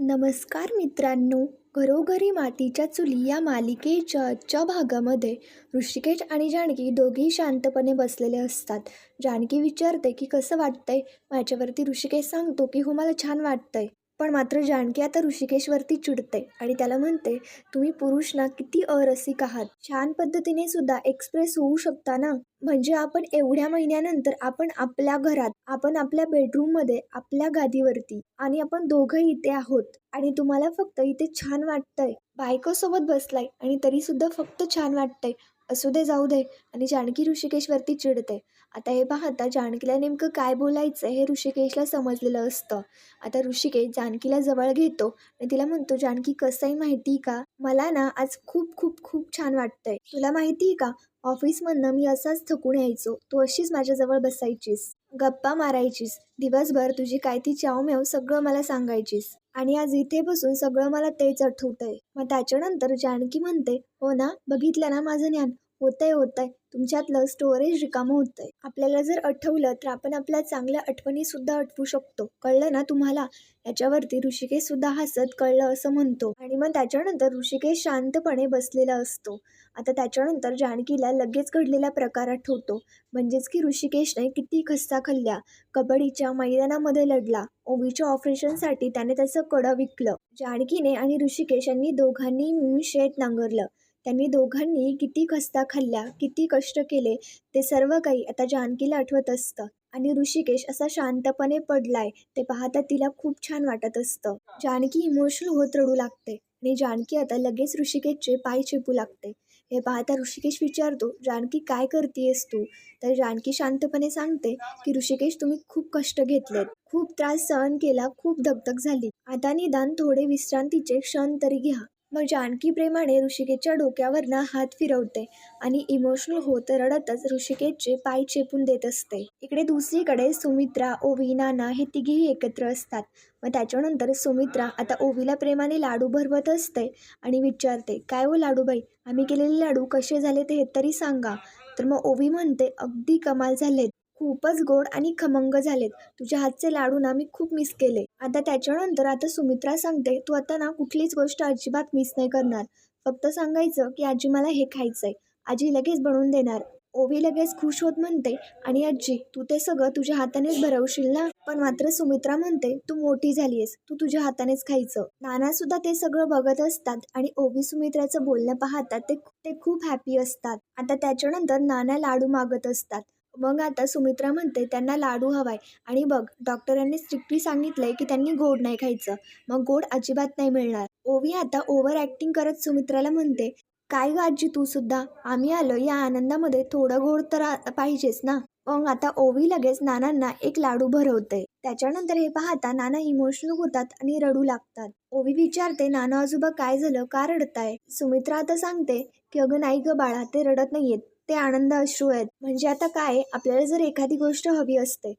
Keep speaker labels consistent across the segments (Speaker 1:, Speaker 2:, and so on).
Speaker 1: नमस्कार मित्रांनो घरोघरी मातीच्या चुली या मालिकेच्या आजच्या भागामध्ये ऋषिकेश आणि जानकी दोघेही शांतपणे बसलेले असतात. जानकी विचारते की कसं वाटतंय? माझ्यावरती ऋषिकेश सांगतो की हो मला छान वाटतंय. पण मात्र जानकी आता ऋषिकेशवरती चिडते आणि त्याला म्हणते तुम्ही पुरुष ना किती अरसिक आहात. छान पद्धतीने सुद्धा एक्सप्रेस होऊ शकता ना? म्हणजे आपण एवढ्या महिन्यानंतर आपण आपल्या घरात आपण आपल्या बेडरूममध्ये आपल्या गादीवरती आणि आपण दोघं इथे आहोत आणि तुम्हाला फक्त इथे छान वाटतंय. बायकोसोबत बसलाय आणि तरी सुद्धा फक्त छान वाटतंय. असू दे जाऊ दे. आणि जानकी ऋषिकेशवरती चिडते आता हे पाहता जानकीला नेमकं काय बोलायचं हे ऋषिकेशला समजलेलं असतं. आता ऋषिकेश जानकीला जवळ घेतो आणि तिला म्हणतो जानकी कसं आहे माहिती का? मला ना आज खूप खूप खूप छान वाटतंय. तुला माहिती आहे का? ऑफिसमधनं मी असाच थकून यायचो. तू अशीच माझ्याजवळ बसायचीस. गप्पा मारायचीस. दिवसभर तुझी काय ती चावमेव सगळं मला सांगायचीस. आणि आज इथे बसून सगळं मला तेच आठवतंय. मग त्याच्यानंतर जानकी म्हणते हो ना बघितलं ना माझं ज्ञान? होतंय होतंय. तुमच्यातलं स्टोरेज रिकामं होतंय. आपल्याला जर आठवलं तर आपण आपल्या चांगल्या आठवणी सुद्धा आठवू शकतो. कळलं ना तुम्हाला? याच्यावरती ऋषिकेश सुद्धा हसत कळलं असं म्हणतो. आणि मग त्याच्यानंतर ऋषिकेश शांतपणे बसलेला असतो. आता त्याच्यानंतर जानकीला लगेच घडलेला प्रकार आठवतो. म्हणजेच की ऋषिकेशने किती खस्ता खाल्ल्या. कबड्डीच्या मैदानामध्ये लढला. ओवीच्या ऑपरेशनसाठी त्याने त्याचं कडं विकलं. जानकीने आणि ऋषिकेश यांनी दोघांनी शेत नांगरलं. त्यांनी दोघांनी किती खस्ता खाल्ल्या किती कष्ट केले ते सर्व काही आता जानकीला आठवत असतं. आणि ऋषिकेश असा शांतपणे पडलाय ते पाहता तिला खूप छान वाटत असतं. जानकी इमोशनल होत रडू लागते आणि जानकी आता लगेच ऋषिकेशचे पाय चेपू लागते. हे पाहता ऋषिकेश विचारतो जानकी काय करतेयस तू? तर जानकी शांतपणे सांगते की ऋषिकेश तुम्ही खूप कष्ट घेतलेत. खूप त्रास सहन केला खूप धकधक झाली. आता निदान थोडे विश्रांतीचे क्षण तरी घ्या. म्हणजे मग जानकी प्रेमाने ऋषिकेशच्या डोक्यावरनं हात फिरवते आणि इमोशनल होत रडतच ऋषिकेशचे पाय चेपून देत असते. इकडे दुसरीकडे सुमित्रा ओवी नाना हे तिघेही एकत्र असतात. मग त्याच्यानंतर सुमित्रा आता ओवीला प्रेमाने लाडू भरवत असते आणि विचारते काय हो लाडूबाई आम्ही केलेले लाडू कसे झाले ते तरी सांगा. तर मग ओवी म्हणते अगदी कमाल झालेत. खूपच गोड आणि खमंग झालेत. तुझ्या हातचे लाडू ना मी खूप मिस केले. आता त्याच्यानंतर आता सुमित्रा सांगते तू आता ना कुठलीच गोष्ट अजिबात मिस नाही करणार. फक्त सांगायचं की आजी मला हे खायचंय. आजी लगेच बनवून देणार. ओवी लगेच खुश होत म्हणते आणि आजी तू ते सगळं तुझ्या हातानेच भरवशील ना? पण मात्र सुमित्रा म्हणते तू मोठी झालीयस तू तुझ्या हातानेच खायचं. नाना सुद्धा ते सगळं बघत असतात आणि ओवी सुमित्राचं बोलणं पाहतात ते ते खूप हॅपी असतात. आता त्याच्यानंतर नाना लाडू मागत असतात. मग आता सुमित्रा म्हणते त्यांना लाडू हवाय. आणि बघ डॉक्टरांनी स्ट्रिक्टली सांगितलंय की त्यांनी गोड नाही खायचं. मग गोड अजिबात नाही मिळणार. ओवी आता ओव्हर ॲक्टिंग करत सुमित्राला म्हणते काय ग आजी तू सुद्धा? आम्ही आलो या आनंदामध्ये थोडं गोड तर पाहिजेच ना? मग आता ओवी लगेच नानांना एक लाडू भरवते. त्याच्यानंतर हे पाहता नाना इमोशनल होतात आणि रडू लागतात. ओवी विचारते नाना आजोबा काय झालं? का रडताय? सुमित्रा आता सांगते की अगं नाही ग बाळा ते रडत नाहीयेत. ते आनंद अश्रू आहेत. म्हणजे आता काय आपल्याला जर एखादी गोष्ट हवी असते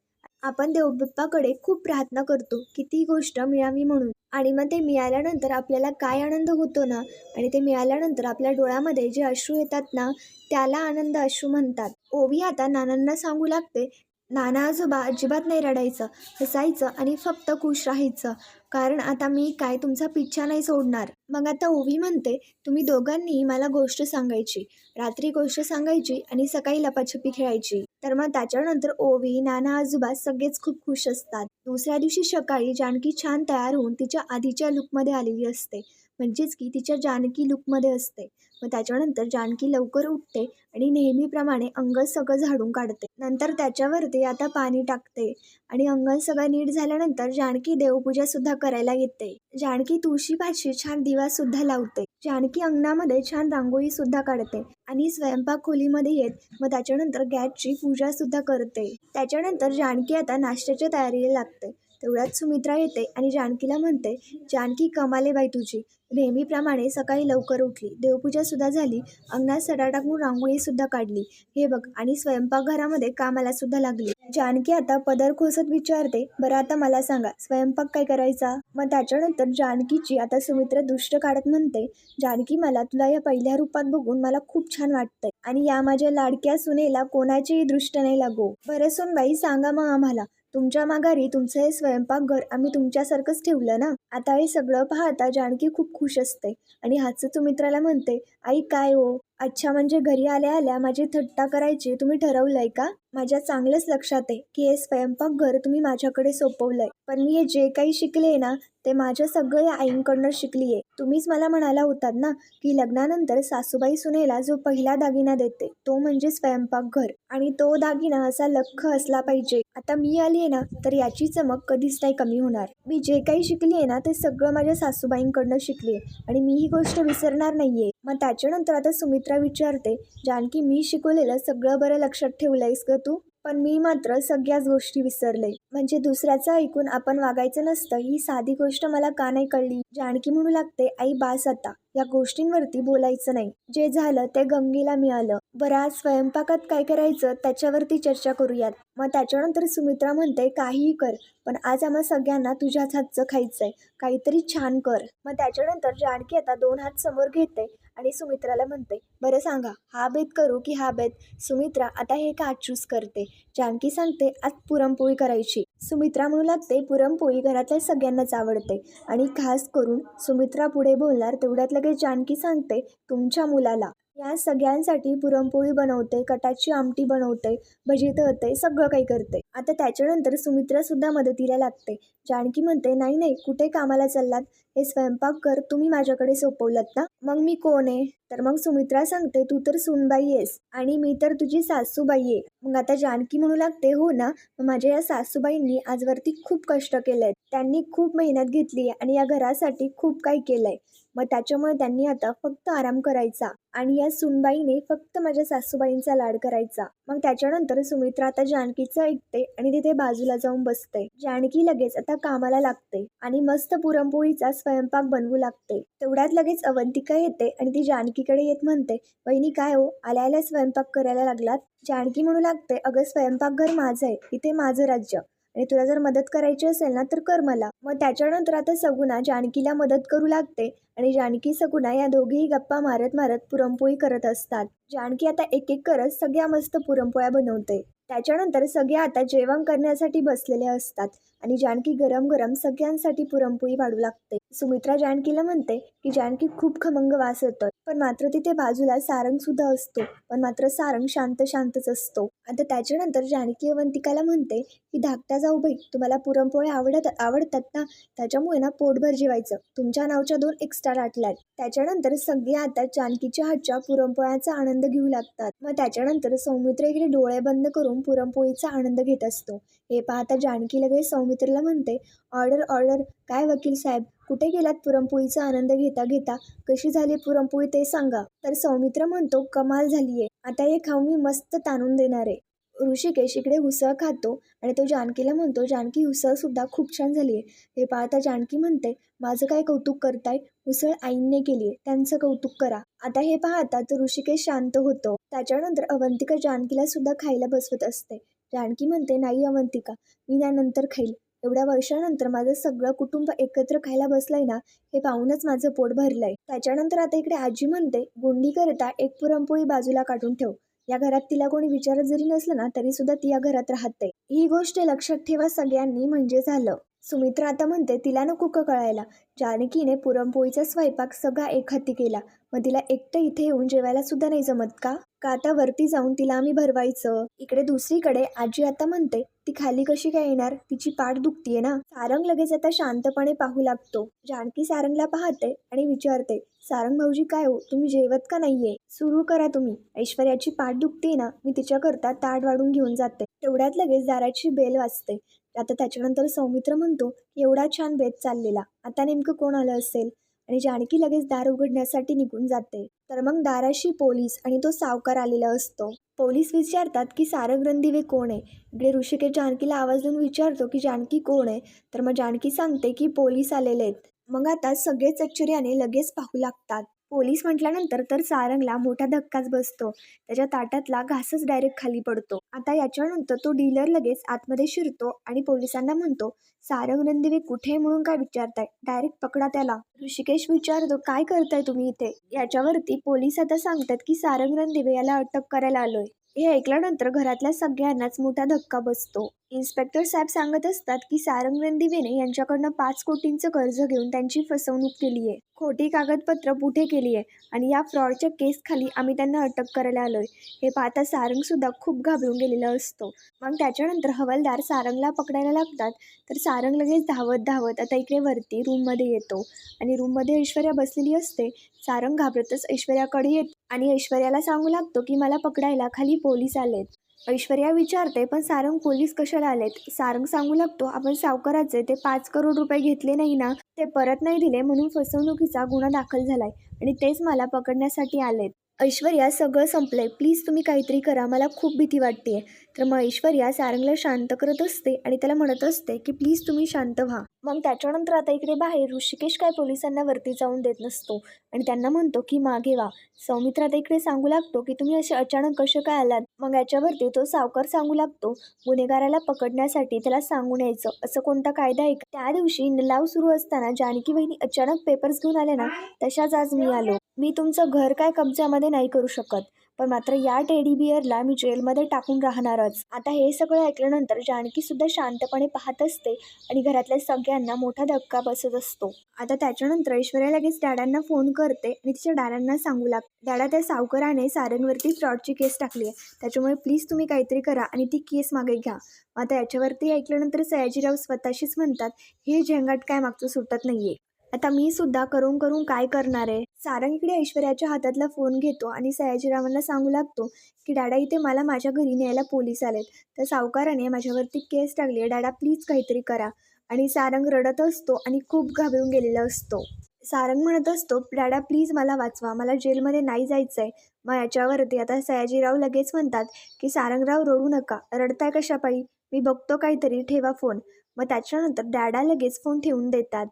Speaker 1: आपण देवबाप्पाकडे खूप प्रार्थना करतो की ती गोष्ट मिळावी म्हणून. आणि मग ते मिळाल्यानंतर आपल्याला काय आनंद होतो ना? आणि ते मिळाल्यानंतर आपल्या डोळ्यामध्ये जे अश्रू येतात ना त्याला आनंद अश्रू म्हणतात. ओवी आता नानांना सांगू लागते नाना आजोबा अजिबात नाही रडायचं हसायचं आणि फक्त खुश राहायचं. कारण आता मी काय तुमचा पिच्छा नाही सोडणार. मग आता ओवी म्हणते तुम्ही दोघांनी मला गोष्ट सांगायची. रात्री गोष्ट सांगायची आणि सकाळी लपाछपी खेळायची. तर मग त्याच्यानंतर ओवी नाना आजोबा सगळेच खूप खुश असतात. दुसऱ्या दिवशी सकाळी जानकी छान तयार होऊन तिच्या आधीच्या लुकमध्ये आलेली असते. म्हणजेच की तिच्या जानकी लुकमध्ये असते. मग त्याच्यानंतर जानकी लवकर उठते आणि नेहमीप्रमाणे अंगण सगळं झाडून काढते. नंतर त्याच्यावरती आता पाणी टाकते आणि अंगण सगळं नीट झाल्यानंतर जानकी देवपूजा सुद्धा करायला येते. जानकी तुळशीपाशी छान दिवा सुद्धा लावते. जानकी अंगणामध्ये छान रांगोळी सुद्धा काढते आणि स्वयंपाक खोलीमध्ये येत मग त्याच्यानंतर गॅसची पूजा सुद्धा करते. त्याच्यानंतर जानकी आता नाश्त्याच्या तयारीला लागते. तेवढ्यात सुमित्रा येते आणि जानकीला म्हणते जानकी कमाले बाई तुझी. नेहमीप्रमाणे सकाळी लवकर उठली. देवपूजासुद्धा झाली. अंगणात सडा टाकून रांगोळीसुद्धा काढली. हे बघ आणि स्वयंपाकघरामध्ये कामालासुद्धा लागली. जानकी आता पदर खोसत विचारते बरं आता मला सांगा स्वयंपाक काय करायचा? मग त्याच्यानंतर जानकीची आता सुमित्रा दृष्ट काढत म्हणते जानकी मला तुला या पहिल्या रूपात बघून मला खूप छान वाटतंय. आणि या माझ्या लाडक्या सुनेला कोणाचीही दृष्ट नाही लागो. बरं बाई सांगा मग आम्हाला. तुमच्या माघारी तुमचं हे स्वयंपाकघर आम्ही तुमच्यासारखंच ठेवलं ना? आता हे सगळं पाहता जानकी खूप खुश असते आणि हाचं मित्राला म्हणते आई काय हो? अच्छा म्हणजे घरी आल्या आल्या माझी थट्टा करायची तुम्ही ठरवलंय का? माझ्या चांगलंच लक्षात आहे की हे स्वयंपाकघर तुम्ही माझ्याकडे सोपवलंय. पण मी हे जे काही शिकले ना ते माझ्या सगळ्या आईंकडनं शिकलीये. तुम्हीच मला म्हणाला होतात ना की लग्नानंतर सासूबाई सुनेला जो पहिला दागिना देते तो म्हणजे स्वयंपाकघर आणि तो दागिना असा लख असला पाहिजे. आता मी आलीये ना तर याची चमक कधीच नाही कमी होणार. मी जे काही शिकलीये ना ते सगळं माझ्या सासूबाईंकडनं शिकलीये. आणि मी ही गोष्ट विसरणार नाहीये. मग त्याच्यानंतर आता सुमित्रा विचारते जानकी मी शिकवलेलं सगळं बरं लक्षात ठेवलंयस ग तू? पण मी मात्र सगळ्याच गोष्टी विसरले. म्हणजे दुसऱ्याचं ऐकून आपण वागायचं नसतं ही साधी गोष्ट मला का नाही कळली? जानकी म्हणू लागते आई बास आता. या गोष्टींवरती बोलायचं नाही. जे झालं ते गंगेला मिळालं. बरं आज स्वयंपाकात काय करायचं त्याच्यावरती चर्चा करूयात. मग त्याच्यानंतर सुमित्रा म्हणते काहीही कर पण आज आम्हा सगळ्यांना तुझ्याच हातचं खायचंय. काहीतरी छान कर. मग त्याच्यानंतर जानकी आता दोन हात समोर घेते आणि सुमित्राला म्हणते बरं सांगा हा बेत करू की हा बेत? सुमित्रा आता हे का चूज करते? जानकी सांगते आज पुरणपोळी करायची. सुमित्रा म्हणू लागते पुरणपोळी घरातल्या सगळ्यांनाच आवडते. आणि खास करून सुमित्रा पुढे बोलणार तेवढ्यात लगेच जानकी सांगते तुमच्या मुलाला. या सगळ्यांसाठी पुरणपोळी बनवते कटाची आमटी बनवते भजी तळते सगळं काही करते. आता त्याच्यानंतर सुमित्रा सुद्धा मदतीला लागते. जानकी म्हणते नाही नाही कुठे कामाला चाललात? हे स्वयंपाक कर तुम्ही माझ्याकडे सोपवलत ना? मग मी कोण आहे? तर मग सुमित्रा सांगते तू तर सुनबाई आहेस आणि मी तर तुझी सासूबाई आहे. मग आता जानकी म्हणू लागते हो ना? मग माझ्या या सासूबाईंनी आजवरती खूप कष्ट केले त्यांनी खूप मेहनत घेतली आणि या घरासाठी खूप काही केलंय. मग त्याच्यामुळे त्यांनी आता फक्त आराम करायचा आणि या सुनबाईने फक्त माझ्या सासूबाईंचा लाड करायचा. मग त्याच्यानंतर सुमित्रा आता जानकीचं ऐकते आणि तिथे बाजूला जाऊन बसते. जानकी लगेच आता कामाला लागते आणि मस्त पुरणपोळीचा स्वयंपाक बनवू लागते. तेवढ्यात लगेच अवंतिका येते आणि ती जानकीकडे येत म्हणते बहिणी काय हो? आल्या आल्या स्वयंपाक करायला लागलात? जानकी म्हणू लागते अगं स्वयंपाकघर माझं आहे. इथे माझं राज्य. आणि तुला जर मदत करायची असेल ना तर कर मला. मग त्याच्यानंतर आता सगुणा जानकीला मदत करू लागते आणि जानकी सगुणा या दोघेही गप्पा मारत मारत पुरणपोळी करत असतात. जानकी आता एक एक करत सगळ्या मस्त पुरणपोळ्या बनवते. त्याच्यानंतर सगळे आता जेवण करण्यासाठी बसलेले असतात. आणि जानकी गरम गरम सगळ्यांसाठी पुरणपोळी वाढू लागते. सुमित्रा जानकीला म्हणते की जानकी खूप खमंग वास येतोय. पण मात्र तिथे बाजूला सारंग सुद्धा असतो. पण मात्र सारंग शांत शांतच असतो. आता त्याच्यानंतर जानकी अवंतिकाला म्हणते की धाकट्या जाऊ बाई. तुम्हाला पुरणपोळी आवडत आवडतात ना? त्याच्यामुळे ना पोटभर जेवायचं. तुमच्या नावच्या दोन एक्स्ट्रा लाटल्यात त्याच्यानंतर सगळे आता जानकीच्या हातच्या पुरणपोळ्याचा आनंद घेऊ लागतात. मग त्याच्यानंतर सौमित्र इकडे डोळे बंद करून पुरणपोळीचा आनंद घेत असतो. हे पाहता जानकी लगेच सौमित्रला म्हणते ऑर्डर ऑर्डर काय वकील साहेब? कुठे गेलात पुरणपोळीचा आनंद घेता घेता? कशी झाली पुरणपोळी ते सांगा. तर सौमित्र म्हणतो कमाल झालीये. आता हे खाऊ मी मस्त ताणून देणार आहे. ऋषिकेश इकडे उसळ खातो आणि तो जानकीला म्हणतो जानकी उसळ सुद्धा खूप छान झाली आहे हे पाहता जानकी म्हणते माझं काय कौतुक करताय? उसळ आईंने केली आहे त्यांचं कौतुक करा. आता हे पाहता तर ऋषिकेश शांत होतो. त्याच्यानंतर अवंतिका जानकीला सुद्धा खायला बसवत असते. जानकी म्हणते नाही अवंतिका मी त्यानंतर खाईल. एवढ्या वर्षानंतर माझं सगळं कुटुंब एकत्र खायला बसलंय ना हे पाहूनच माझं पोट भरलंय. त्याच्यानंतर आता इकडे आजी म्हणते गुंडी करता एक पुरणपोळी बाजूला काढून ठेव. या घरात तिला कोणी विचारत जरी नसलं ना तरी सुद्धा ती या घरात राहते. ही गोष्ट लक्षात ठेवा सगळ्यांनी म्हणजे झालं. सुमित्रा आता म्हणते तिला नको का कळायला. जानकीने पुरणपोळीचा स्वयंपाक सगळा एक हाती केला. मग तिला एकटं इथे येऊन जेवायला सुद्धा नाही जमत का? का आता वरती जाऊन तिला आम्ही भरवायचं? इकडे दुसरीकडे आजी आता म्हणते ती खाली कशी काय येणार? तिची पाठ दुखतीये ना. सारंग लगेच आता शांतपणे पाहू लागतो. जानकी सारंगला पाहते आणि विचारते सारंग भाऊजी काय हो? तुम्ही जेवत का नाहीये? सुरू करा तुम्ही. ऐश्वर्याची पाठ दुखते ना मी तिच्याकरता ताट वाढून घेऊन जाते. तेवढ्यात लगेच दाराची बेल वाजते. आता त्याच्यानंतर सौमित्र म्हणतो की एवढा छान बेत चाललेला. आता नेमकं कोण आलं असेल? आणि जानकी लगेच दार उघडण्यासाठी निघून जाते. तर मग दाराशी पोलीस आणि तो सावकार आलेला असतो. पोलीस विचारतात की सारंग रणदिवे कोण आहे? इकडे ऋषिकेश जानकीला आवाज देऊन विचारतो की जानकी कोण आहे? तर मग जानकी सांगते की पोलीस आलेले आहेत. मग आता सगळेच आश्चर्याने लगेच पाहू लागतात. पोलीस म्हटल्यानंतर तर सारंगला मोठा धक्काच बसतो. त्याच्या ताटातला घासच डायरेक्ट खाली पडतो. आता याच्यानंतर तो डीलर लगेच आतमध्ये शिरतो आणि पोलिसांना म्हणतो सारंग रणदिवे कुठे म्हणून काय विचारताय? डायरेक्ट पकडा त्याला. ऋषिकेश विचारतो काय करताय तुम्ही इथे? याच्यावरती पोलीस आता सांगतात की सारंग रणदिवे याला अटक करायला आलोय. हे ऐकल्यानंतर घरातल्या सगळ्यांनाच मोठा धक्का बसतो. इन्स्पेक्टर साहेब सांगत असतात की सारंग रणदिवेने यांच्याकडनं पाच कोटींचं कर्ज घेऊन त्यांची फसवणूक केली आहे. खोटी कागदपत्र पुठे केली आहे आणि या फ्रॉडच्या केसखाली आम्ही त्यांना अटक करायला आलोय. हे पाहता सारंगसुद्धा खूप घाबरून गेलेला असतो. मग त्याच्यानंतर हवालदार सारंगला पकडायला लागतात तर सारंग लगेच धावत धावत आता इकडे वरती रूममध्ये येतो. आणि रूममध्ये ऐश्वर्या बसलेली असते सारंग घाबरतच ऐश्वर्याकडे येत आणि ऐश्वर्याला सांगू लागतो की मला पकडायला खाली पोलीस आलेत. ऐश्वर्या विचारते पण सारंग पोलीस कशाला आलेत? सारंग सांगू लागतो आपण सावकाराचे ते पाच करोड रुपये घेतले नाही ना ते परत नाही दिले म्हणून फसवणुकीचा गुन्हा दाखल झालाय आणि तेच मला पकडण्यासाठी आलेत. ऐश्वर्या सगळं संपलंय. प्लीज तुम्ही काहीतरी करा. मला खूप भीती वाटते तर मग ऐश्वर्या सारंगला शांत करत असते आणि त्याला म्हणत असते की प्लीज तुम्ही शांत व्हा. मग त्याच्यानंतर आता इकडे बाहेर ऋषिकेश काय पोलिसांना वरती जाऊन देत नसतो. आणि त्यांना म्हणतो की मागे वा. सौमित्र आता इकडे सांगू लागतो की तुम्ही असे अचानक कसे काय आलात? मग याच्यावरती तो सावकार सांगू लागतो गुन्हेगाराला पकडण्यासाठी त्याला सांगून यायचं. असं कोणता कायदा आहे त्या दिवशी निलाव सुरू असताना जानकी बहिणी अचानक पेपर्स घेऊन आले ना तशाच आज मी आलो. मी तुमचं घर काय कब्जामध्ये नाही करू शकत. पण मात्र या टेडी बिअरला मी जेलमध्ये टाकून राहणारच. आता हे सगळं ऐकल्यानंतर जानकी सुद्धा शांतपणे पाहत असते आणि घरातल्या सगळ्यांना मोठा धक्का बसत असतो. आता त्याच्यानंतर ऐश्वर्या लगेच डॅडांना फोन करते आणि तिच्या डॅडांना सांगू लाग डॅडा त्या सावकाराने सारंगवरती फ्रॉडची केस टाकली आहे. त्याच्यामुळे प्लीज तुम्ही काहीतरी करा आणि ती केस मागे घ्या. आता याच्यावरती ऐकल्यानंतर सयाजीराव स्वतःशीच म्हणतात हे झेंगाट काय मागचं सुटत नाहीये. आता मी सुद्धा करून करून काय करणार आहे? सारंग इकडे ऐश्वर्याच्या हातातला फोन घेतो आणि सयाजीरावांना सांगू लागतो की डाडा इथे मला माझ्या घरी न्यायला पोलीस आलेत. तर सावकाराने माझ्यावरती केस टाकली आहे. डाडा प्लीज काहीतरी करा. आणि सारंग रडत असतो आणि खूप घाबरून गेलेला असतो. सारंग म्हणत असतो डाडा प्लीज मला वाचवा. मला जेलमध्ये नाही जायचं आहे मग याच्यावरती आता सयाजीराव लगेच म्हणतात की सारंगराव रडू नका. रडताय कशापायी? मी बघतो काहीतरी. ठेवा फोन मग त्याच्यानंतर डॅडा लगेच फोन ठेवून देतात.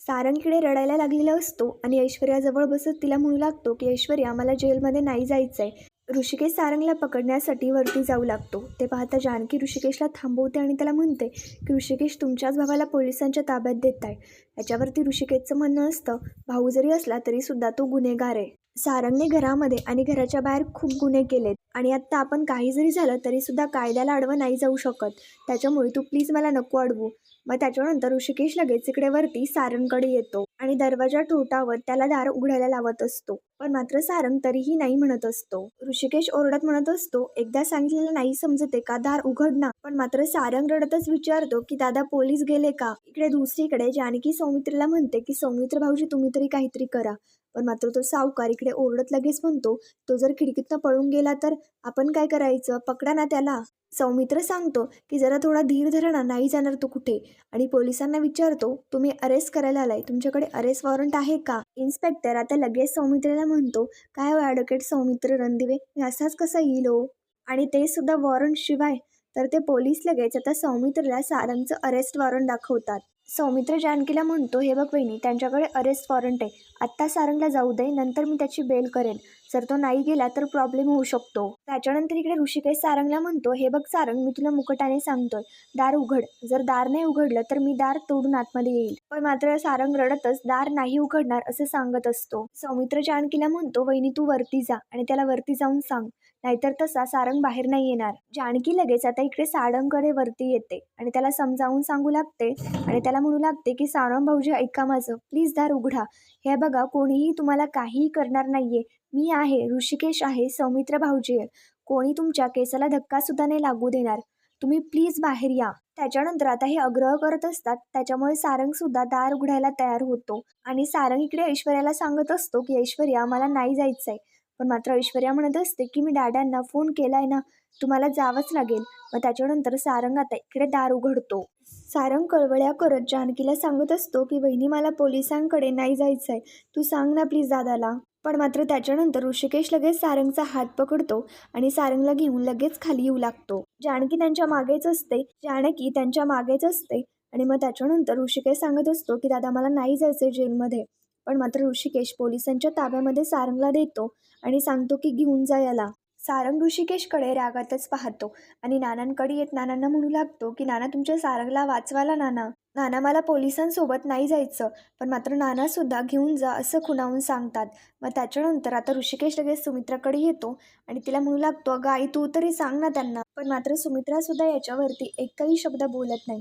Speaker 1: सारंगकडे रडायला लागलेला असतो आणि ऐश्वर्याजवळ बसत तिला म्हणू लागतो की ऐश्वर्या मला जेलमध्ये नाही जायचं आहे ऋषिकेश सारंगला पकडण्यासाठी वरती जाऊ लागतो. ते पाहता जानकी ऋषिकेशला थांबवते आणि त्याला म्हणते की ऋषिकेश तुमच्याच भावाला पोलिसांच्या ताब्यात देत आहे याच्यावरती ऋषिकेशचं म्हणणं असतं भाऊ जरी असला तरीसुद्धा तो गुन्हेगार आहे. सारंगने घरामध्ये आणि घराच्या बाहेर खूप गुन्हे केलेत आणि आत्ता आपण काही जरी झालं तरीसुद्धा कायद्याला अडवं नाही जाऊ शकत. त्याच्यामुळे तू प्लीज मला नको अडवू. मग त्याच्यानंतर ऋषिकेश लगेच इकडे वरती सारणकडे येतो आणि दरवाजा ठोठावत त्याला दार उघडायला लावत असतो. पण मात्र सारंग तरीही नाही म्हणत असतो. ऋषिकेश ओरडत म्हणत असतो एकदा सांगितलेलं नाही समजते का? दार उघड ना. पण मात्र सारंग रडतच विचारतो की दादा पोलीस गेले का? इकडे दुसरीकडे. जानकी सौमित्रीला म्हणते की सौमित्र भाऊजी तुम्ही तरी काहीतरी करा. पण मात्र तो सावकार इकडे ओरडत लगेच म्हणतो तो जर खिडकीतनं पळून गेला तर आपण काय करायचं? पकडा ना त्याला. सौमित्र सांगतो की जरा थोडा धीर धरणा नाही जाणार तो कुठे. आणि पोलिसांना विचारतो तुम्ही अरेस्ट करायला आलाय? तुमच्याकडे अरेस्ट वॉरंट आहे का? इन्स्पेक्टर आता लगेच सौमित्रेला म्हणतो काय हो ॲडव्होकेट सौमित्र रणदिवे? मी असाच कसा येईल हो? आणि ते सुद्धा वॉरंट शिवाय. तर ते पोलीस लगेच आता सौमित्रला सारंगचं अरेस्ट वॉरंट दाखवतात. सौमित्र जानकीला म्हणतो हे बघ वहिनी त्यांच्याकडे अरेस्ट वॉरंट आहे. आत्ता सारंगला जाऊ दे नंतर मी त्याची बेल करेन. जर तो नाही गेला तर प्रॉब्लेम होऊ शकतो. त्याच्यानंतर इकडे ऋषिकेश सारंगला म्हणतो हे बघ सारंग मी तुला मुकटाने सांगतोय दार उघड. जर दार नाही उघडलं तर मी दार तोडून आतमध्ये येईल. पण मात्र सारंग रडतच दार नाही उघडणार असं सांगत असतो. सौमित्र जानकीला म्हणतो वहिनी तू वरती जा आणि त्याला वरती जाऊन सांग. नाहीतर तसा सारंग बाहेर नाही येणार. जानकी लगेच आता इकडे सारंगकडे वरती येते आणि त्याला समजावून सांगू लागते आणि त्याला म्हणू लागते की सारंग भाऊजी ऐका माझं. प्लीज दार उघडा. हे बघा कोणीही तुम्हाला काहीही करणार नाहीये. मी आहे ऋषिकेश आहे सौमित्र भाऊजी आहे. कोणी तुमच्या केसाला धक्का सुद्धा नाही लागू देणार. तुम्ही प्लीज बाहेर या. त्याच्यानंतर आता हे आग्रह करत असतात त्याच्यामुळे सारंग सुद्धा दार उघडायला तयार होतो. आणि सारंग इकडे ऐश्वर्याला सांगत असतो की ऐश्वर्या मला नाही जायचं आहे पण मात्र ऐश्वर्या म्हणत असते की मी डॅडांना फोन केलाय ना तुम्हाला जावंच लागेल. व त्याच्यानंतर सारंग आता इकडे दार उघडतो. सारंग कळवळ्या करत जानकीला सांगत असतो की वहिनी मला पोलिसांकडे नाही जायचंय. तू सांग ना प्लीज दादाला. पण मात्र त्याच्यानंतर ऋषिकेश लगेच सारंगचा हात पकडतो आणि सारंगला घेऊन लगेच खाली येऊ लागतो. जानकी त्यांच्या मागेच असते जानकी त्यांच्या मागेच असते आणि मग त्याच्यानंतर ऋषिकेश सांगत असतो की दादा मला नाही जायचंय जेलमध्ये. पण मात्र ऋषिकेश पोलिसांच्या ताब्यामध्ये सारंगला देतो आणि सांगतो की घेऊन जा याला. सारंग ऋषिकेशकडे रागातच पाहतो आणि नानांकडे येत नानांना म्हणू लागतो की नाना तुमच्या सारंगला वाचवाला नाना. नाना मला पोलिसांसोबत नाही जायचं पण मात्र नानासुद्धा घेऊन जा असं खुणावून सांगतात. मग त्याच्यानंतर आता ऋषिकेश लगेच सुमित्राकडे येतो आणि तिला म्हणू लागतो अगं आई तू तरी सांग ना त्यांना. पण मात्र सुमित्रासुद्धा याच्यावरती एकही शब्द बोलत नाही.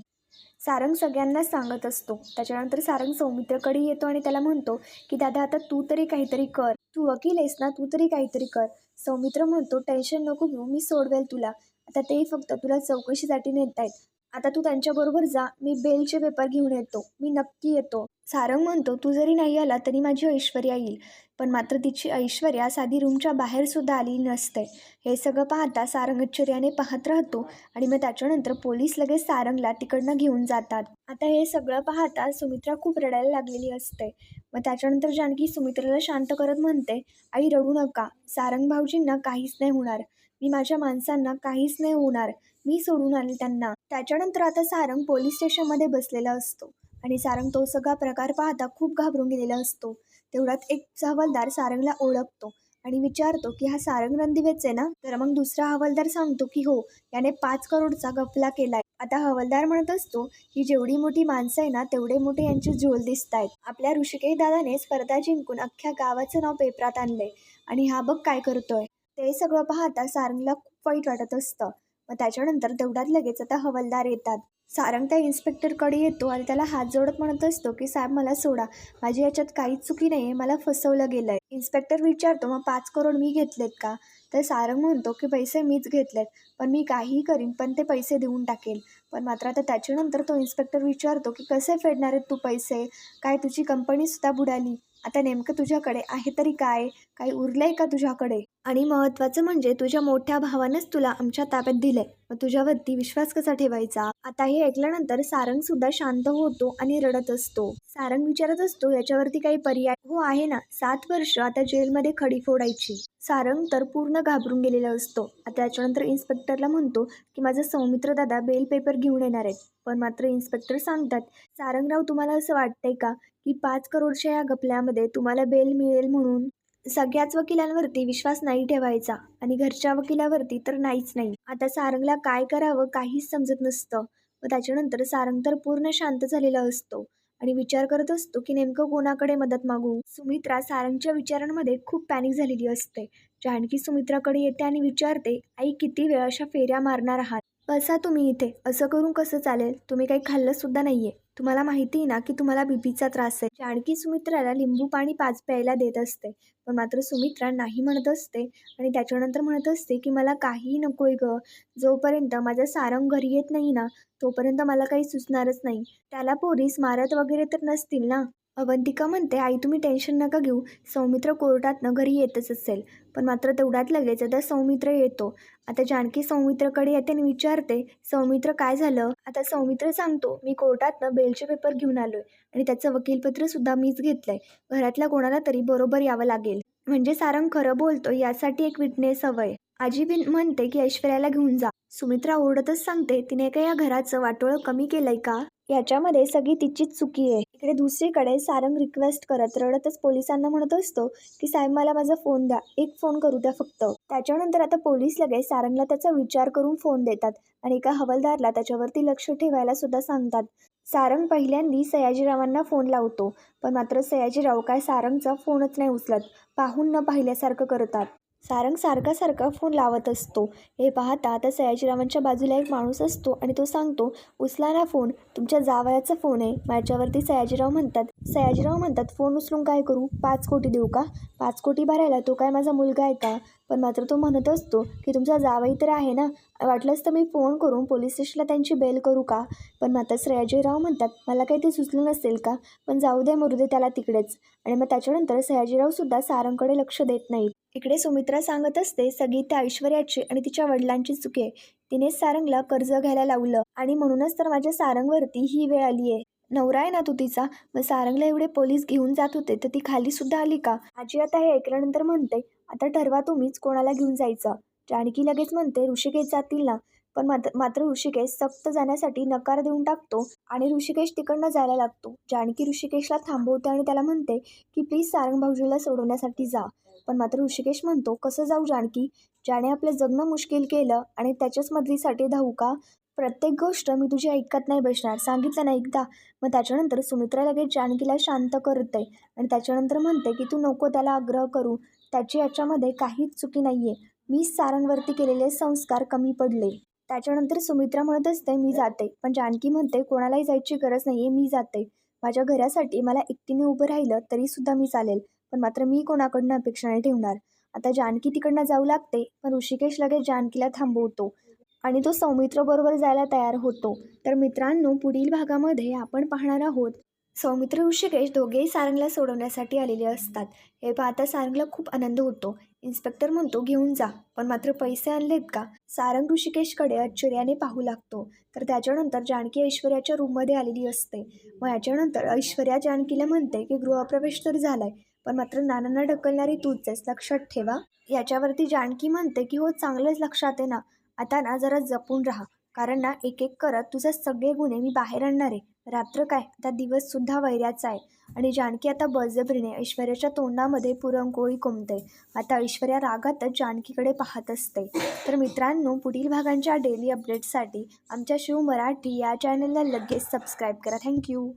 Speaker 1: सारंग सगळ्यांना सांगत असतो. त्याच्यानंतर सारंग सौमित्रकडे येतो आणि त्याला म्हणतो की दादा आता तू तरी काहीतरी कर. तू वकील आहेस ना तू तरी काहीतरी कर. सौमित्र म्हणतो टेन्शन नको घेऊ मी सोडवेल तुला. आता ते फक्त तुला चौकशीसाठी नेत आहेत आता तू त्यांच्याबरोबर जा. मी बेलचे पेपर घेऊन येतो. मी नक्की येतो. सारंग म्हणतो तू जरी नाही आला तरी माझी ऐश्वर्या येईल. पण मात्र तिची ऐश्वर्या साधी रूमच्या बाहेरसुद्धा आली नसते. हे सगळं पाहता सारंग आश्चर्याने पाहत राहतो आणि मग त्याच्यानंतर पोलीस लगेच सारंगला तिकडनं घेऊन जातात. आता हे सगळं पाहता सुमित्रा खूप रडायला लागलेली असते. मग त्याच्यानंतर जानकी सुमित्राला शांत करत म्हणते आई रडू नका. सारंग भाऊजींना काहीच नाही होणार. मी माझ्या माणसांना काहीच नाही होणार. मी सोडून आले त्यांना. त्याच्यानंतर आता सारंग पोलीस स्टेशनमध्ये बसलेला असतो आणि सारंग तो सगळा प्रकार पाहता खूप घाबरून गेलेला असतो. तेवढ्यात एक हवालदार सारंगला ओळखतो आणि विचारतो की हा सारंग रणदिवेच आहे ना? तर मग दुसरा हवालदार सांगतो की हो याने पाच करोडचा गफला केलाय. आता हवालदार म्हणत असतो की जेवढी मोठी माणसं आहे ना तेवढे मोठे यांचे झोल दिसत आहेत आपल्या ऋषिकेश दादाने स्पर्धा जिंकून अख्ख्या गावाचं नाव पेपरात आणलंय. आणि हा बघ काय करतोय. ते सगळं पाहता सारंगला खूप वाईट वाटत असतं. मग त्याच्यानंतर तेवढ्यात लगेच आता हवालदार येतात. सारंग त्या इन्स्पेक्टरकडे येतो आणि त्याला हात जोडत म्हणत असतो की साहेब मला सोडा. माझी याच्यात काहीच चुकी नाही आहे मला फसवलं गेलं आहे इन्स्पेक्टर विचारतो मग पाच करोड मी घेतलेत का? तर सारंग म्हणतो की पैसे मीच घेतलेत पण मी काहीही करीन पण ते पैसे देऊन टाकेल. पण मात्र आता त्याच्यानंतर तो इन्स्पेक्टर विचारतो की कसे फेडणार आहेत तू पैसे? काय तुझी कंपनीसुद्धा बुडाली? आता नेमकं तुझ्याकडे आहे तरी काय? काही उरलंय का तुझ्याकडे? आणि महत्त्वाचं म्हणजे तुझ्या मोठ्या भावानंच तुला आमच्या ताब्यात दिलंय. मग तुझ्यावरती विश्वास कसा ठेवायचा? आता हे ऐकल्यानंतर सारंग सुद्धा शांत होतो आणि रडत असतो. सारंग विचारत असतो याच्यावरती काही पर्याय हो आहे ना. सात वर्ष आता जेलमध्ये खडी फोडायची. सारंग तर पूर्ण घाबरून गेलेला असतो. आता त्याच्यानंतर इन्स्पेक्टरला म्हणतो की माझा सौमित्र दादा बेल पेपर घेऊन येणार आहेत. पण मात्र इन्स्पेक्टर सांगतात सारंगराव तुम्हाला असं वाटतंय का की पाच करोडच्या या गपल्यामध्ये तुम्हाला बेल मिळेल म्हणून? सगळ्याच वकिलांवरती विश्वास नाही ठेवायचा आणि घरच्या वकिलावरती तर नाहीच नाही. आता सारंगला काय करावं काहीच समजत नसतं. व त्याच्यानंतर सारंग तर पूर्ण शांत झालेला असतो आणि विचार करत असतो की नेमकं कोणाकडे मदत मागू? सुमित्रा सारंगच्या विचारांमध्ये खूप पॅनिक झालेली असते. जानकी सुमित्राकडे येते आणि विचारते आई किती वेळ अशा फेऱ्या मारणार आहात? बसा तुम्ही इथे. असं करून कसं चालेल? तुम्ही काही खाल्लं सुद्धा नाहीये. तुम्हाला माहिती आहे ना की तुम्हाला बीपीचा त्रास आहे. जानकी सुमित्राला लिंबू पाणी पाच प्यायला देत असते. पण मात्र सुमित्रा नाही म्हणत असते आणि त्याच्यानंतर म्हणत असते की मला काहीही नकोय ग. जोपर्यंत माझा सारंग घरी येत नाही ना तोपर्यंत मला काही सुचणारच नाही. त्याला पोलीस मारत वगैरे तर नसतील ना? अवंतिका म्हणते आई तुम्ही टेन्शन नका घेऊ. सौमित्र कोर्टातनं घरी येतच असेल. पण मात्र तेवढ्यात लगेच आता सौमित्र येतो. आता जानकी सौमित्रकडे येते आणि विचारते सौमित्र काय झालं? आता सौमित्र सांगतो मी कोर्टातनं बेलचे पेपर घेऊन आलोय आणि त्याचं वकीलपत्र सुद्धा मीच घेतलंय. घरातल्या कोणाला तरी बरोबर यावं लागेल. म्हणजे सारंग खरं बोलतो यासाठी एक विटनेस हवंय. आजी बिन म्हणते की ऐश्वर्याला घेऊन जा. सुमित्रा ओरडतच सांगते तिने का या घराचं वाटोळं कमी केलंय का? याच्यामध्ये सगळी तिचीच चुकी आहे. इकडे दुसरीकडे सारंग रिक्वेस्ट करत रडतच पोलिसांना म्हणत असतो की साहेब मला माझा फोन द्या. एक फोन करू द्या फक्त. त्याच्यानंतर आता पोलीस लगेच सारंगला त्याचा विचार करून फोन देतात आणि एका हवालदारला त्याच्यावरती लक्ष ठेवायला सुद्धा सांगतात. सारंग पहिल्यांदी सयाजीरावांना फोन लावतो पण मात्र सयाजीराव काय सारंगचा फोनच नाही उचलत. पाहून न पाहिल्यासारखं करतात. सारंग सारखा सारखा फोन लावत असतो. हे पाहता आता सयाजीरावांच्या बाजूला एक माणूस असतो आणि तो सांगतो उचला ना फोन तुमच्या जावयाचा फोन आहे. माझ्यावरती सयाजीराव म्हणतात. सयाजीराव म्हणतात फोन उचलून काय करू? पाच कोटी देऊ का? पाच कोटी भरायला तो काय माझा मुलगा आहे का? पण मात्र तो म्हणत असतो की तुमचा जावई तर आहे ना? वाटलंच तर मी फोन करून पोलीस स्टेशनला त्यांची बेल करू का? पण मात्र सयाजीराव म्हणतात मला काही ते सुचलं नसेल का? पण जाऊ दे मरू दे त्याला तिकडेच. आणि मग त्याच्यानंतर सयाजीरावसुद्धा सारंगकडे लक्ष देत नाहीत इकडे सुमित्रा सांगत असते सगळी त्या ऐश्वर्याची आणि तिच्या वडिलांची चुकी. आहे तिने सारंगला कर्ज घ्यायला लावलं. आणि म्हणूनच तर माझ्या सारंगवरती ही वेळ आली आहे नवरा आहे ना तू तिचा? मग सारंगला एवढे पोलीस घेऊन जात होते तर ती खाली सुद्धा आली का? आजी आता हे ऐकल्यानंतर म्हणते आता ठरवा तुम्हीच कोणाला घेऊन जायचं. जानकी लगेच म्हणते ऋषिकेश जातील ना. पण मात्र मात्र ऋषिकेश सक्त जाण्यासाठी नकार देऊन टाकतो आणि ऋषिकेश तिकडनं जायला लागतो. जानकी ऋषिकेशला थांबवते आणि त्याला म्हणते की प्लीज सारंग भाऊजीला सोडवण्यासाठी जा. पण मात्र ऋषिकेश म्हणतो कसं जाऊ जानकी? ज्याने आपलं जगणं मुश्किल केलं आणि त्याच्याच मदतीसाठी धावू का? प्रत्येक गोष्ट मी तुझी ऐकत नाही बसणार. सांगितलं ना एकदा. मग त्याच्यानंतर सुमित्रा लगेच जानकीला शांत करते आणि त्याच्यानंतर म्हणते की तू नको त्याला आग्रह करू. त्याची याच्यामध्ये काहीच चुकी नाही आहे मीच सारांवरती केलेले संस्कार कमी पडले. त्याच्यानंतर सुमित्रा म्हणत असते मी जाते. पण जानकी म्हणते कोणालाही जायची गरज नाही आहे मी जाते. माझ्या घरासाठी मला एकटीने उभं राहिलं तरीसुद्धा मी चालेल. पण मात्र मी कोणाकडनं अपेक्षा नाही ठेवणार. आता जानकी तिकडनं जाऊ लागते पण ऋषिकेश लगेच जानकीला थांबवतो. आणि तो सौमित्रबरोबर जायला तयार होतो. तर मित्रांनो पुढील भागामध्ये आपण पाहणार आहोत. सौमित्र ऋषिकेश दोघेही सारंगला सोडवण्यासाठी आलेले असतात. हे पाहता सारंगला खूप आनंद होतो. इन्स्पेक्टर म्हणतो घेऊन जा पण मात्र पैसे आणलेत का? सारंग ऋषिकेशकडे आश्चर्याने पाहू लागतो. तर त्याच्यानंतर जानकी ऐश्वर्याच्या रूममध्ये आलेली असते. मग याच्यानंतर ऐश्वर्या जानकीला म्हणते की गृहप्रवेश तर झालाय पण मात्र नानांना ढकलणारी तूच आहेस. लक्षात ठेवा. याच्यावरती जानकी म्हणते की हो चांगलंच लक्षात आहे ना. आता ना जरा जपून राहा. कारण ना एक एक करत तुझे सगळे गुन्हे मी बाहेर आणणार आहे. रात्र काय? आता दिवससुद्धा वैऱ्याचा आहे. आणि जानकी आता बळजबरीने ऐश्वर्याच्या तोंडामध्ये पुरणपोळी कोंबते आता ऐश्वर्या रागातच जानकीकडे पाहत असते तर मित्रांनो पुढील भागांच्या डेली अपडेट्ससाठी आमच्या शिव मराठी या चॅनलला लगेच सबस्क्राईब करा. थँक्यू